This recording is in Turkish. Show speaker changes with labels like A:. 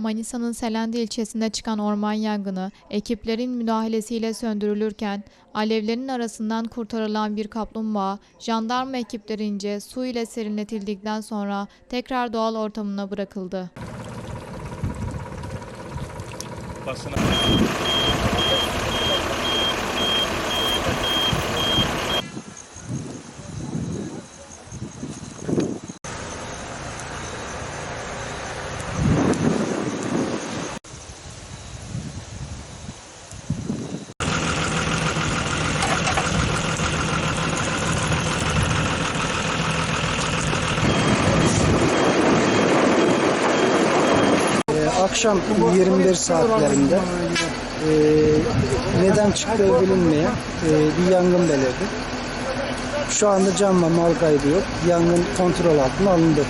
A: Manisa'nın Selendi ilçesinde çıkan orman yangını ekiplerin müdahalesiyle söndürülürken alevlerin arasından kurtarılan bir kaplumbağa jandarma ekiplerince su ile serinletildikten sonra tekrar doğal ortamına bırakıldı.
B: Basına.
C: Akşam 21 saatlerinde e, neden çıktığı bilinmeyen e, bir yangın belirdi. Şu anda can ve mal kaybı yok. Yangın kontrol altına alındı.